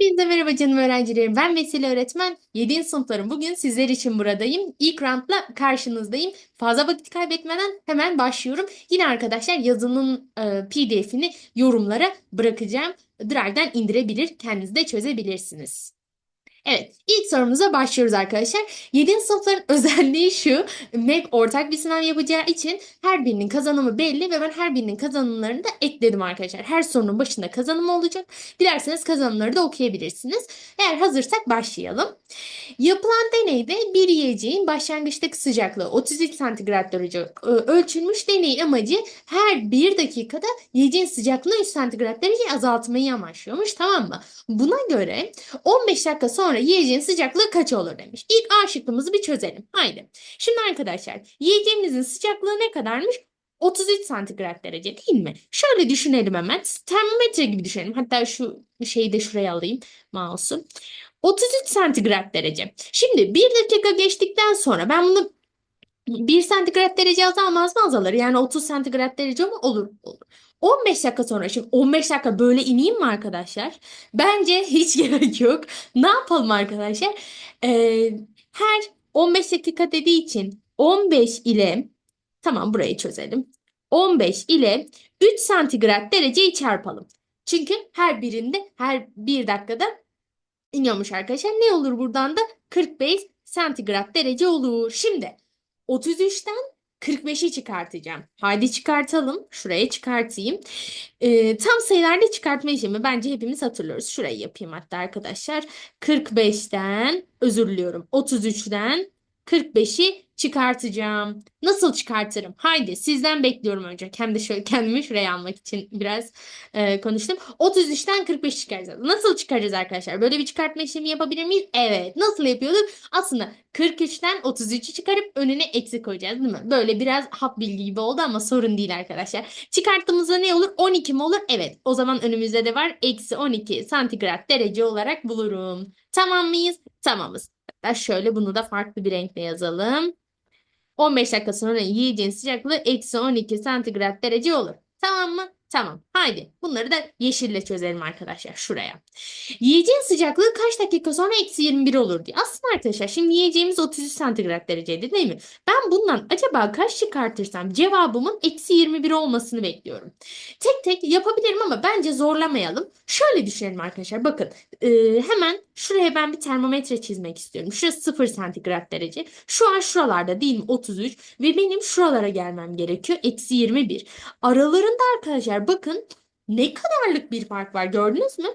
Hepinize merhaba canım öğrencilerim. Ben Vesile öğretmen. 7. sınıflarım. Bugün sizler için buradayım. İlk roundla karşınızdayım. Fazla vakit kaybetmeden hemen başlıyorum. Yine arkadaşlar yazının e, PDF'ini yorumlara bırakacağım. Drive'den indirebilir, kendiniz de çözebilirsiniz. Evet, ilk sorumuza başlıyoruz arkadaşlar. 7. sınıfların özelliği şu. MEP ortak bir sınav yapacağı için her birinin kazanımı belli ve ben her birinin kazanımlarını da ekledim arkadaşlar. Her sorunun başında kazanımı olacak. Dilerseniz kazanımları da okuyabilirsiniz. Eğer hazırsak başlayalım. Yapılan deneyde bir yiyeceğin başlangıçtaki sıcaklığı 33 santigrat derece e, ölçülmüş. Deneyin amacı her bir dakikada yiyeceğin sıcaklığını 3 santigrat derece azaltmayı amaçlıyormuş. Tamam mı? Buna göre 15 dakika sonra yiyeceğin sıcaklığı kaç olur demiş. İlk A şıkkımızı bir çözelim. Haydi. Şimdi arkadaşlar yiyeceğimizin sıcaklığı ne kadarmış? 33 santigrat derece değil mi? Şöyle düşünelim hemen. Termometre gibi düşünelim. Hatta şu şeyi de şuraya alayım. Mouse'u. 33 santigrat derece. Şimdi bir dakika geçtikten sonra ben bunu 1 santigrat derece azalmaz mı azalır? Yani 30 santigrat derece mi? Olur. Olur. 15 dakika sonra şimdi 15 dakika böyle ineyim mi arkadaşlar? Bence hiç gerek yok. Ne yapalım arkadaşlar? Ee, her 15 dakika dediği için 15 ile tamam burayı çözelim. 15 ile 3 santigrat dereceyi çarpalım. Çünkü her birinde her bir dakikada iniyormuş arkadaşlar. Ne olur buradan da 45 santigrat derece olur. Şimdi 33'ten 45'i çıkartacağım. Haydi çıkartalım. Şuraya çıkartayım. Ee, tam sayılarda çıkartma işlemi bence hepimiz hatırlıyoruz. Şurayı yapayım hatta arkadaşlar. 45'ten özür diliyorum. 33'ten 45'i çıkartacağım. Nasıl çıkartırım? Haydi sizden bekliyorum önce. Hem de şöyle kendimi şuraya almak için biraz e, konuştum. 33'ten 45 çıkaracağız. Nasıl çıkaracağız arkadaşlar? Böyle bir çıkartma işlemi yapabilir miyiz? Evet. Nasıl yapıyorduk? Aslında 43'ten 33'ü çıkarıp önüne eksi koyacağız değil mi? Böyle biraz hap bilgi gibi oldu ama sorun değil arkadaşlar. Çıkarttığımızda ne olur? 12 mi olur? Evet. O zaman önümüzde de var. Eksi 12 santigrat derece olarak bulurum. Tamam mıyız? Tamamız. Hatta şöyle bunu da farklı bir renkle yazalım. 15 dakika sonra yiyeceğin sıcaklığı eksi 12 santigrat derece olur. Tamam mı? Tamam. Haydi bunları da yeşille çözelim arkadaşlar şuraya. Yiyeceğin sıcaklığı kaç dakika sonra eksi 21 olur diye. Aslında arkadaşlar şimdi yiyeceğimiz 33 santigrat dereceydi değil mi? Ben bundan acaba kaç çıkartırsam cevabımın eksi 21 olmasını bekliyorum. Tek tek yapabilirim ama bence zorlamayalım. Şöyle düşünelim arkadaşlar. Bakın e, hemen şuraya ben bir termometre çizmek istiyorum. Şurası 0 santigrat derece. Şu an şuralarda değil mi 33 ve benim şuralara gelmem gerekiyor. Eksi 21. Aralarında arkadaşlar bakın ne kadarlık bir fark var gördünüz mü?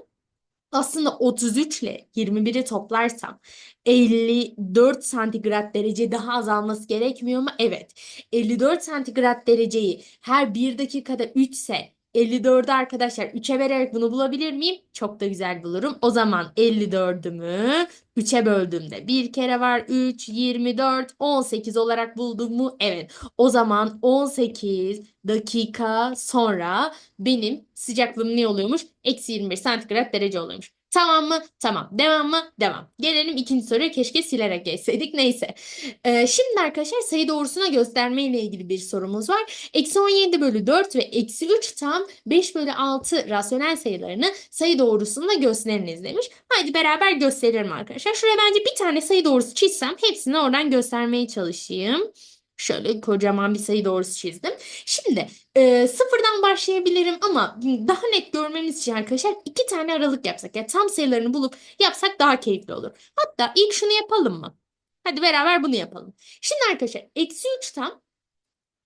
Aslında 33 ile 21'i toplarsam 54 santigrat derece daha azalması gerekmiyor mu? Evet. 54 santigrat dereceyi her bir dakikada 3 ise 54'ü arkadaşlar 3'e vererek bunu bulabilir miyim? Çok da güzel bulurum. O zaman 54'ümü 3'e böldüğümde bir kere var 3, 24, 18 olarak buldum mu? Evet. O zaman 18 dakika sonra benim sıcaklığım ne oluyormuş? Eksi 21 santigrat derece oluyormuş. Tamam mı? Tamam. Devam mı? Devam. Gelelim ikinci soruya. Keşke silerek geçseydik. Neyse. Ee, şimdi arkadaşlar sayı doğrusuna gösterme ile ilgili bir sorumuz var. Eksi 17 bölü 4 ve eksi 3 tam 5 bölü 6 rasyonel sayılarını sayı doğrusunda gösteriniz demiş. Haydi beraber gösterelim arkadaşlar. Şuraya bence bir tane sayı doğrusu çizsem hepsini oradan göstermeye çalışayım. Şöyle kocaman bir sayı doğrusu çizdim. Şimdi e, sıfırdan başlayabilirim ama daha net görmemiz için arkadaşlar iki tane aralık yapsak. Ya tam sayılarını bulup yapsak daha keyifli olur. Hatta ilk şunu yapalım mı? Hadi beraber bunu yapalım. Şimdi arkadaşlar eksi 3 tam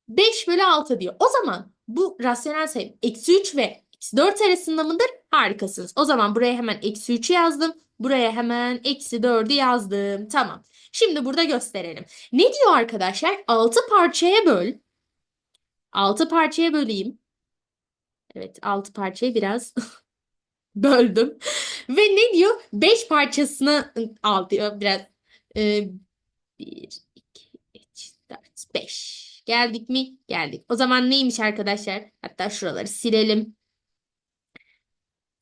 5 bölü 6 diyor. O zaman bu rasyonel sayı eksi 3 ve eksi 4 arasında mıdır? Harikasınız. O zaman buraya hemen eksi 3'ü yazdım. Buraya hemen eksi 4'ü yazdım. Tamam. Şimdi burada gösterelim. Ne diyor arkadaşlar? 6 parçaya böl. 6 parçaya böleyim. Evet 6 parçayı biraz böldüm. Ve ne diyor? 5 parçasını al diyor. Biraz e, 1, 2, 3, 4, 5. Geldik mi? Geldik. O zaman neymiş arkadaşlar? Hatta şuraları silelim.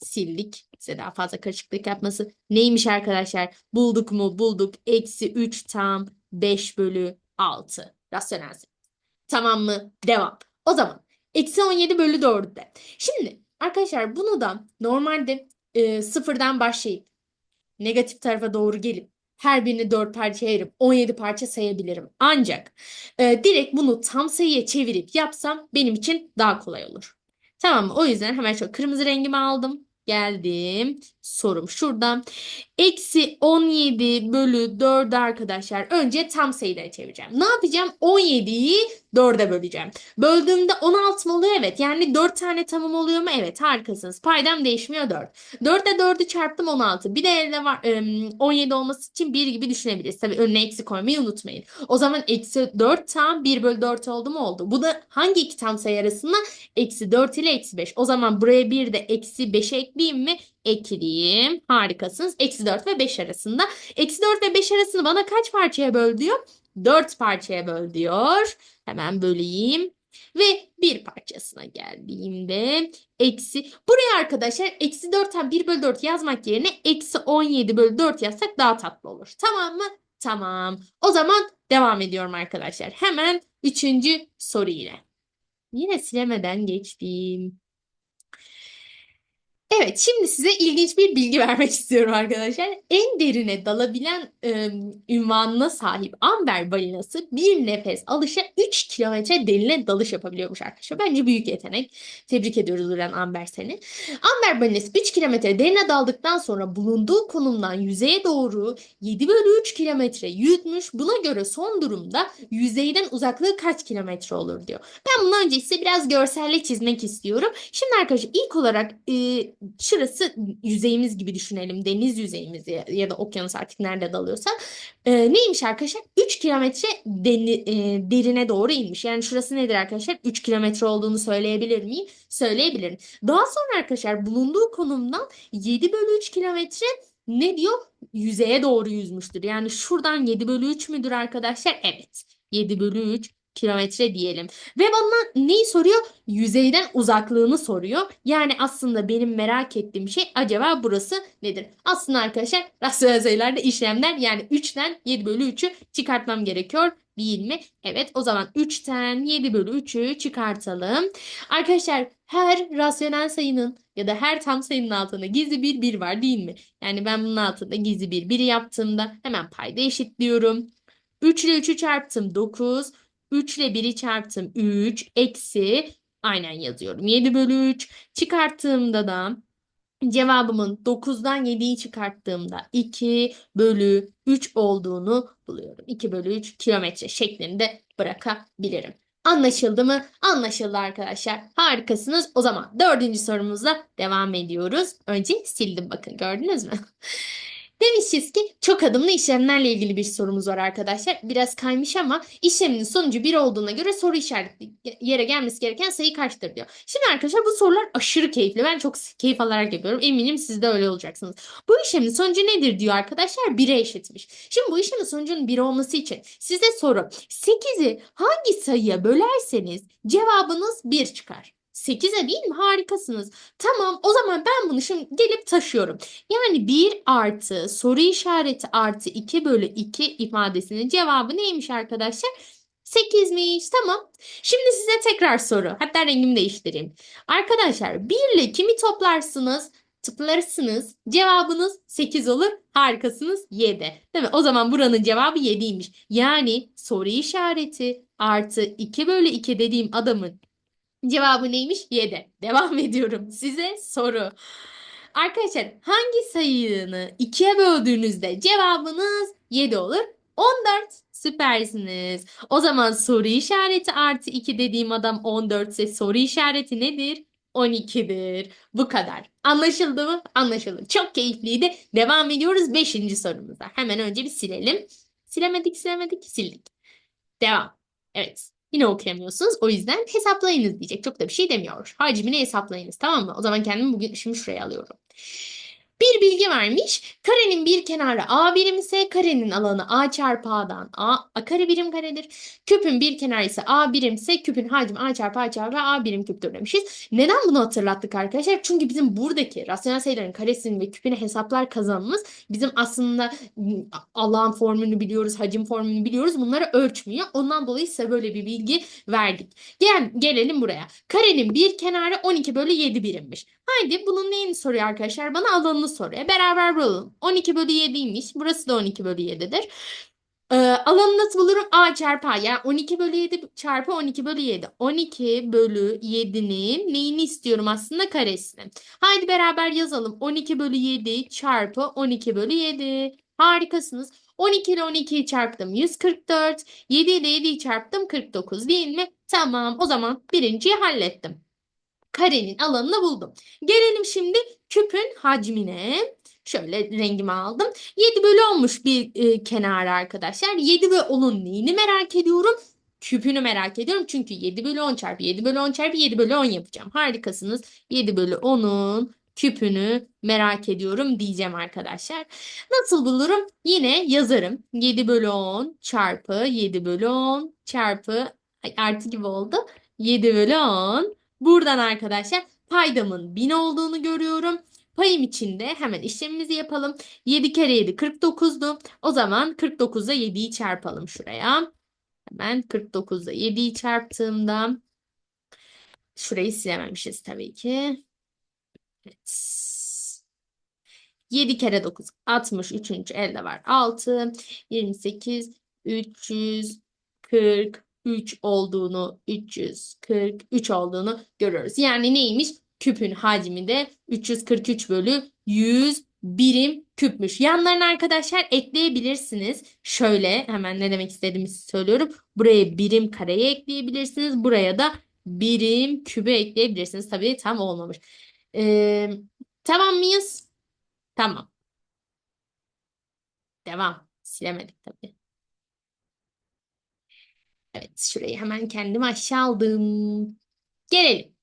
Sildik. Size daha fazla karışıklık yapması. Neymiş arkadaşlar? Bulduk mu? Bulduk. Eksi 3 tam 5 bölü 6. Rasyonel. Tamam mı? Devam. O zaman eksi 17 bölü 4'te. Şimdi arkadaşlar bunu da normalde e, sıfırdan başlayıp negatif tarafa doğru gelip her birini 4 parçaya ayırıp 17 parça sayabilirim. Ancak e, direkt bunu tam sayıya çevirip yapsam benim için daha kolay olur. Tamam mı? O yüzden hemen şöyle kırmızı rengimi aldım. Geldim. Sorum şuradan. Eksi 17 bölü 4'ü arkadaşlar önce tam sayılara çevireceğim. Ne yapacağım? 17'yi 4'e böleceğim. Böldüğümde 16 mı oluyor? Evet. Yani 4 tane tamam oluyor mu? Evet. Harikasınız. Paydam değişmiyor 4. 4 ile 4'ü çarptım 16. Bir de elde var em, 17 olması için 1 gibi düşünebiliriz. Tabii önüne eksi koymayı unutmayın. O zaman eksi 4 tam 1 bölü 4 oldu mu? Oldu. Bu da hangi iki tam sayı arasında? Eksi 4 ile eksi 5. O zaman buraya bir de eksi 5'e ekleyeyim mi? Ekleyeyim. Harikasınız. Eksi 4 ve 5 arasında. Eksi 4 ve 5 arasını bana kaç parçaya böl diyor? 4 parçaya böl diyor. Hemen böleyim. Ve bir parçasına geldiğimde eksi. Buraya arkadaşlar eksi 4'ten 1 bölü 4 yazmak yerine eksi 17 bölü 4 yazsak daha tatlı olur. Tamam mı? Tamam. O zaman devam ediyorum arkadaşlar. Hemen üçüncü soru ile. Yine silemeden geçtim. Evet, şimdi size ilginç bir bilgi vermek istiyorum arkadaşlar. En derine dalabilen e, ünvanına sahip amber balinası bir nefes alışa 3 kilometre derine dalış yapabiliyormuş arkadaşlar. Bence büyük yetenek. Tebrik ediyoruz Ulan Amber seni. Amber balinası 3 kilometre derine daldıktan sonra bulunduğu konumdan yüzeye doğru 7 bölü 3 kilometre yüzmüş. Buna göre son durumda yüzeyden uzaklığı kaç kilometre olur diyor. Ben bundan önce size biraz görselle çizmek istiyorum. Şimdi arkadaşlar ilk olarak e, şurası yüzeyimiz gibi düşünelim. Deniz yüzeyimiz ya, ya da okyanus artık nerede dalıyorsa. E, neymiş arkadaşlar? 3 kilometre deni, e, derine doğru inmiş. Yani şurası nedir arkadaşlar? 3 kilometre olduğunu söyleyebilir miyim? Söyleyebilirim. Daha sonra arkadaşlar bulunduğu konumdan 7 bölü 3 kilometre ne diyor? Yüzeye doğru yüzmüştür. Yani şuradan 7 bölü 3 müdür arkadaşlar? Evet. 7 bölü 3 kilometre diyelim. Ve bana neyi soruyor? Yüzeyden uzaklığını soruyor. Yani aslında benim merak ettiğim şey acaba burası nedir? Aslında arkadaşlar rasyonel sayılarda işlemler yani 3'ten 7 bölü 3'ü çıkartmam gerekiyor. Değil mi? Evet o zaman 3'ten 7 bölü 3'ü çıkartalım. Arkadaşlar her rasyonel sayının ya da her tam sayının altında gizli bir 1 var değil mi? Yani ben bunun altında gizli bir 1 yaptığımda hemen payda eşitliyorum. 3 ile 3'ü çarptım 9. 3 ile 1'i çarptım 3 eksi aynen yazıyorum 7 bölü 3 çıkarttığımda da cevabımın 9'dan 7'yi çıkarttığımda 2 bölü 3 olduğunu buluyorum. 2 bölü 3 kilometre şeklinde bırakabilirim. Anlaşıldı mı? Anlaşıldı arkadaşlar. Harikasınız. O zaman dördüncü sorumuzla devam ediyoruz. Önce sildim bakın gördünüz mü? Demişiz ki çok adımlı işlemlerle ilgili bir sorumuz var arkadaşlar. Biraz kaymış ama işleminin sonucu 1 olduğuna göre soru işaretli yere gelmesi gereken sayı kaçtır diyor. Şimdi arkadaşlar bu sorular aşırı keyifli. Ben çok keyif alarak yapıyorum. Eminim siz de öyle olacaksınız. Bu işlemin sonucu nedir diyor arkadaşlar? 1'e eşitmiş. Şimdi bu işlemin sonucunun 1 olması için size soru 8'i hangi sayıya bölerseniz cevabınız 1 çıkar. 8'e değil mi? Harikasınız. Tamam o zaman ben bunu şimdi gelip taşıyorum. Yani 1 artı soru işareti artı 2 bölü 2 ifadesinin cevabı neymiş arkadaşlar? 8'miş. Tamam. Şimdi size tekrar soru. Hatta rengimi değiştireyim. Arkadaşlar 1 ile kimi toplarsınız? Tıklarsınız. Cevabınız 8 olur. Harikasınız 7. Değil mi? O zaman buranın cevabı 7'ymiş. Yani soru işareti artı 2 bölü 2 dediğim adamın Cevabı neymiş? 7. Devam ediyorum. Size soru. Arkadaşlar hangi sayını 2'ye böldüğünüzde cevabınız 7 olur? 14. Süpersiniz. O zaman soru işareti artı 2 dediğim adam 14 ise soru işareti nedir? 12'dir. Bu kadar. Anlaşıldı mı? Anlaşıldı. Çok keyifliydi. Devam ediyoruz 5. sorumuza. Hemen önce bir silelim. Silemedik, silemedik, sildik. Devam. Evet. Yine okuyamıyorsunuz. O yüzden hesaplayınız diyecek. Çok da bir şey demiyor. Hacmini hesaplayınız tamam mı? O zaman kendimi bugün şimdi şuraya alıyorum. Bir bilgi vermiş. Karenin bir kenarı A birim ise karenin alanı A çarpı A'dan A, A kare birim karedir. Küpün bir kenarı ise A birim ise küpün hacmi A çarpı A çarpı A birim küptür demişiz. Neden bunu hatırlattık arkadaşlar? Çünkü bizim buradaki rasyonel sayıların karesini ve küpünü hesaplar kazanımız bizim aslında ım, alan formülünü biliyoruz, hacim formülünü biliyoruz. Bunları ölçmüyor. Ondan dolayı size böyle bir bilgi verdik. Gel, gelelim buraya. Karenin bir kenarı 12 bölü 7 birimmiş. Haydi bunun neyini soruyor arkadaşlar? Bana alanını soruyor. Beraber bulalım. 12 bölü 7'ymiş. Burası da 12 bölü 7'dir. Ee, alanı nasıl bulurum? A çarpı A. Yani 12 bölü 7 çarpı 12 bölü 7. 12 bölü 7'nin neyini istiyorum aslında? Karesini. Haydi beraber yazalım. 12 bölü 7 çarpı 12 bölü 7. Harikasınız. 12 ile 12'yi çarptım 144. 7 ile 7'yi çarptım 49 değil mi? Tamam o zaman birinciyi hallettim. Karenin alanını buldum. Gelelim şimdi küpün hacmine. Şöyle rengimi aldım. 7 bölü olmuş bir e, kenarı arkadaşlar. 7 bölü 10'un neyini merak ediyorum? Küpünü merak ediyorum. Çünkü 7 bölü 10 çarpı 7 bölü 10 çarpı 7 bölü 10 yapacağım. Harikasınız. 7 bölü 10'un küpünü merak ediyorum diyeceğim arkadaşlar. Nasıl bulurum? Yine yazarım. 7 bölü 10 çarpı 7 bölü 10 çarpı artı gibi oldu. 7 bölü 10. Buradan arkadaşlar paydamın 1000 olduğunu görüyorum. Payım içinde hemen işlemimizi yapalım. 7 kere 7 49'du. O zaman 49'a 7'yi çarpalım şuraya. Hemen 49'a 7'yi çarptığımda şurayı silememişiz tabii ki. Evet. 7 kere 9 63. elde var 6 28 343 olduğunu 343 olduğunu görüyoruz. Yani neymiş? Küpün hacmi de 343 bölü 100 birim küpmüş. Yanlarına arkadaşlar ekleyebilirsiniz. Şöyle hemen ne demek istediğimi söylüyorum. Buraya birim kareye ekleyebilirsiniz. Buraya da birim kübe ekleyebilirsiniz. Tabii tam olmamış. Ee, tamam mıyız? Tamam. Devam. Silemedik tabii. Evet, şurayı hemen kendim aşağı aldım. Gelelim.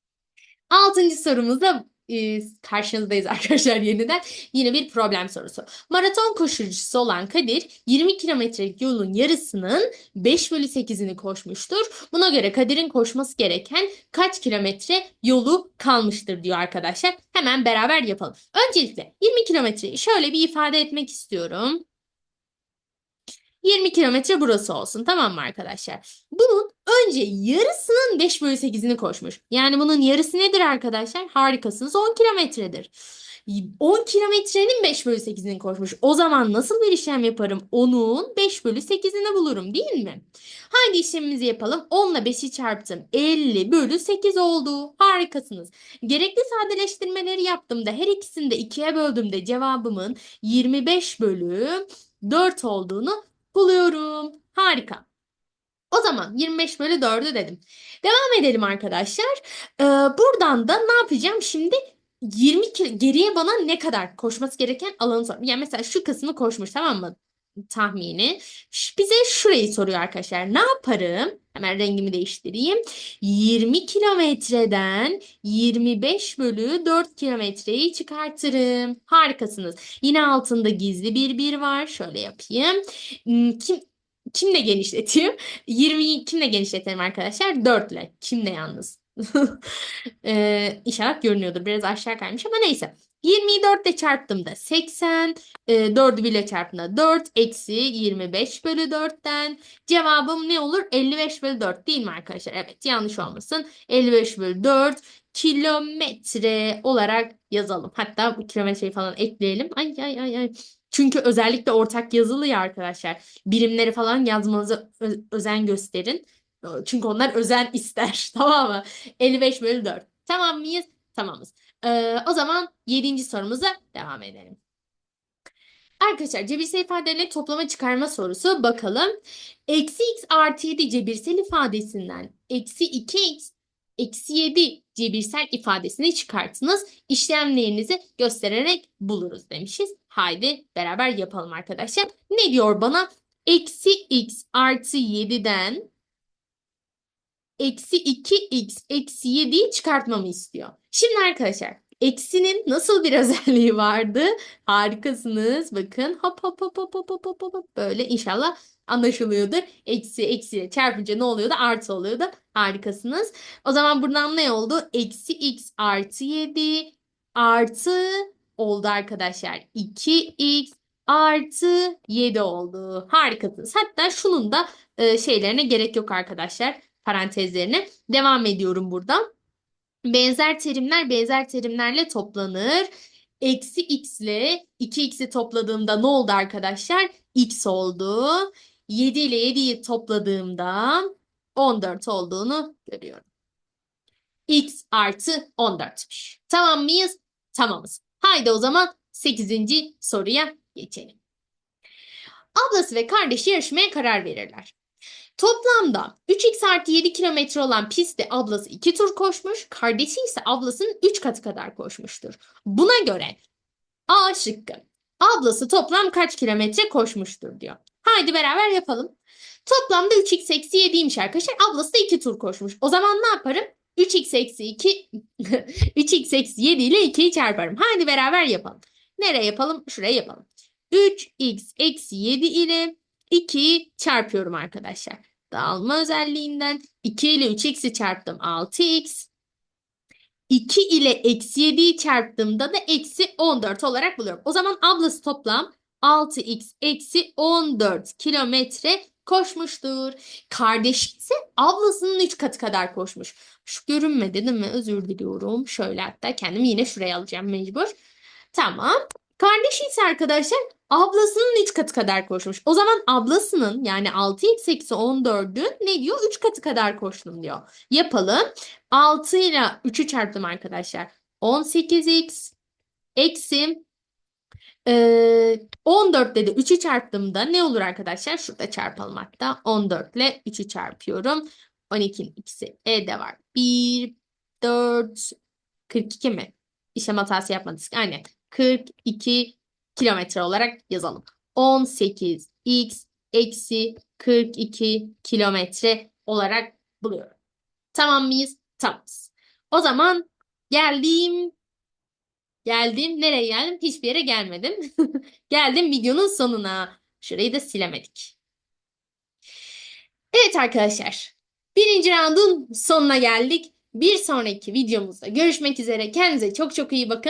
Altıncı sorumuzda e, karşınızdayız arkadaşlar yeniden. Yine bir problem sorusu. Maraton koşucusu olan Kadir 20 kilometrelik yolun yarısının 5 bölü 8'ini koşmuştur. Buna göre Kadir'in koşması gereken kaç kilometre yolu kalmıştır diyor arkadaşlar. Hemen beraber yapalım. Öncelikle 20 kilometreyi şöyle bir ifade etmek istiyorum. 20 kilometre burası olsun tamam mı arkadaşlar? Bunun önce yarısının 5 bölü 8'ini koşmuş. Yani bunun yarısı nedir arkadaşlar? Harikasınız 10 kilometredir. 10 kilometrenin 5 bölü 8'ini koşmuş. O zaman nasıl bir işlem yaparım? Onun 5 bölü 8'ini bulurum değil mi? Haydi işlemimizi yapalım. 10 ile 5'i çarptım. 50 bölü 8 oldu. Harikasınız. Gerekli sadeleştirmeleri yaptığımda her ikisini de 2'ye böldüğümde cevabımın 25 bölü 4 olduğunu buluyorum. Harika. O zaman 25 bölü 4'ü dedim. Devam edelim arkadaşlar. Ee, buradan da ne yapacağım şimdi? 20 kilo, geriye bana ne kadar koşması gereken alanı sor. Yani mesela şu kısmı koşmuş tamam mı? Tahmini. Bize şurayı soruyor arkadaşlar. Ne yaparım? Hemen rengimi değiştireyim. 20 kilometreden 25 bölü 4 kilometreyi çıkartırım. Harikasınız. Yine altında gizli bir bir var. Şöyle yapayım. Hmm, Kim kimle genişleteyim? 20'yi kimle genişletelim arkadaşlar? 4 ile. Kimle yalnız? Ee, inşallah görünüyordur. Biraz aşağı kaymış ama neyse. 20'yi 4 ile çarptığımda 80. E, 4'ü 1 ile çarptığımda 4. Eksi 25 bölü 4'ten. Cevabım ne olur? 55 bölü 4 değil mi arkadaşlar? Evet yanlış olmasın. 55 bölü 4 kilometre olarak yazalım. Hatta bu kilometreyi falan ekleyelim. Ay ay ay ay. Çünkü özellikle ortak yazılı ya arkadaşlar. Birimleri falan yazmanıza özen gösterin. Çünkü onlar özen ister. Tamam mı? 55 bölü 4. Tamam mıyız? Tamamız. Ee, o zaman 7. sorumuza devam edelim. Arkadaşlar cebirsel ifadelerin toplama çıkarma sorusu bakalım. Eksi x artı 7 cebirsel ifadesinden eksi 2x eksi 7 cebirsel ifadesini çıkartınız. İşlemlerinizi göstererek buluruz demişiz. Haydi beraber yapalım arkadaşlar. Ne diyor bana? Eksi x artı 7'den eksi 2x eksi 7'yi çıkartmamı istiyor. Şimdi arkadaşlar eksinin nasıl bir özelliği vardı? Harikasınız. Bakın hop hop hop hop hop hop hop, hop. böyle inşallah anlaşılıyordur. Eksi eksiyle çarpınca ne oluyordu? Artı oluyordu. Harikasınız. O zaman buradan ne oldu? Eksi x artı 7 artı oldu arkadaşlar. 2x artı 7 oldu. Harikasınız. Hatta şunun da e, şeylerine gerek yok arkadaşlar Parantezlerine. Devam ediyorum buradan. Benzer terimler benzer terimlerle toplanır. Eksi x ile 2x'i topladığımda ne oldu arkadaşlar? x oldu. 7 ile 7'yi topladığımda 14 olduğunu görüyorum. x artı 14'müş. Tamam mıyız? Tamamız. Haydi o zaman 8. soruya geçelim. Ablası ve kardeşi yarışmaya karar verirler. Toplamda 3x artı 7 kilometre olan pistte ablası 2 tur koşmuş, kardeşi ise ablasının 3 katı kadar koşmuştur. Buna göre A şıkkı. Ablası toplam kaç kilometre koşmuştur diyor. Haydi beraber yapalım. Toplamda 3x eksi 7'ymiş arkadaşlar. Ablası da 2 tur koşmuş. O zaman ne yaparım? 3x eksi 2 3x eksi 7 ile 2'yi çarparım. Haydi beraber yapalım. Nereye yapalım? Şuraya yapalım. 3x eksi 7 ile 2'yi çarpıyorum arkadaşlar. Dağılma özelliğinden 2 ile 3x'i çarptım 6x. 2 ile eksi 7'yi çarptığımda da eksi 14 olarak buluyorum. O zaman ablası toplam 6x eksi 14 kilometre koşmuştur. Kardeşi ise ablasının 3 katı kadar koşmuş. Şu görünmedi değil mi? Özür diliyorum. Şöyle hatta kendimi yine şuraya alacağım mecbur. Tamam. Kardeşi ise arkadaşlar ablasının 3 katı kadar koşmuş. O zaman ablasının yani 6x eksi 14'ün ne diyor? 3 katı kadar koştum diyor. Yapalım. 6 ile 3'ü çarptım arkadaşlar. 18x eksi e, 14 dedi 3'ü çarptığımda ne olur arkadaşlar? Şurada çarpalım hatta. 14 ile 3'ü çarpıyorum. 12'nin ikisi E'de var. 1, 4, 42 mi? İşlem hatası yapmadık. Aynen. 42 kilometre olarak yazalım. 18x eksi 42 kilometre olarak buluyorum. Tamam mıyız? Tamamız. O zaman geldim. Geldim. Nereye geldim? Hiçbir yere gelmedim. Geldim videonun sonuna. Şurayı da silemedik. Evet arkadaşlar. Birinci roundun sonuna geldik. Bir sonraki videomuzda görüşmek üzere. Kendinize çok çok iyi bakın.